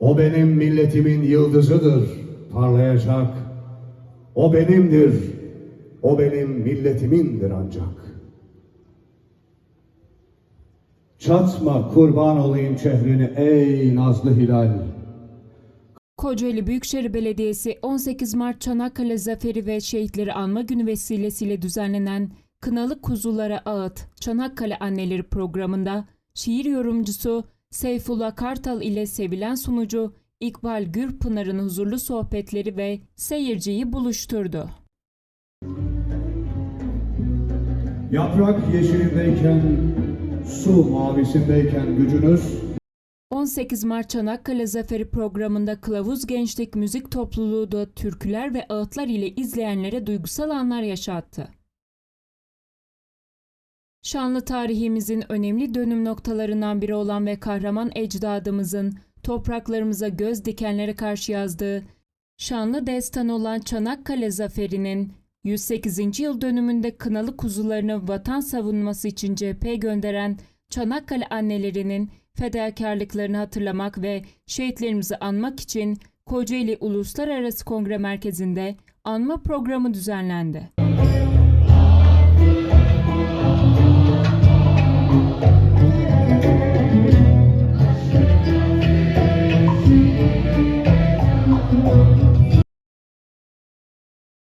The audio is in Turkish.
O benim milletimin yıldızıdır, parlayacak. O benimdir, o benim milletimindir ancak. Çatma kurban olayım şehrini ey nazlı hilal. Kocaeli Büyükşehir Belediyesi 18 Mart Çanakkale Zaferi ve Şehitleri Anma Günü vesilesiyle düzenlenen Kınalı Kuzulara Ağıt Çanakkale Anneleri programında şiir yorumcusu Seyfullah Kartal ile sevilen sunucu İkbal Gürpınar'ın huzurlu sohbetleri ve seyirciyi buluşturdu. Yaprak yeşilindeyken, su mavisindeyken gücünüz 18 Mart Çanakkale Zaferi programında Kılavuz Gençlik Müzik Topluluğu da türküler ve ağıtlar ile izleyenlere duygusal anlar yaşattı. Şanlı tarihimizin önemli dönüm noktalarından biri olan ve kahraman ecdadımızın topraklarımıza göz dikenlere karşı yazdığı şanlı destan olan Çanakkale Zaferi'nin 108. yıl dönümünde kınalı kuzularını vatan savunması için cepheye gönderen Çanakkale annelerinin fedakarlıklarını hatırlamak ve şehitlerimizi anmak için Kocaeli Uluslararası Kongre Merkezi'nde anma programı düzenlendi.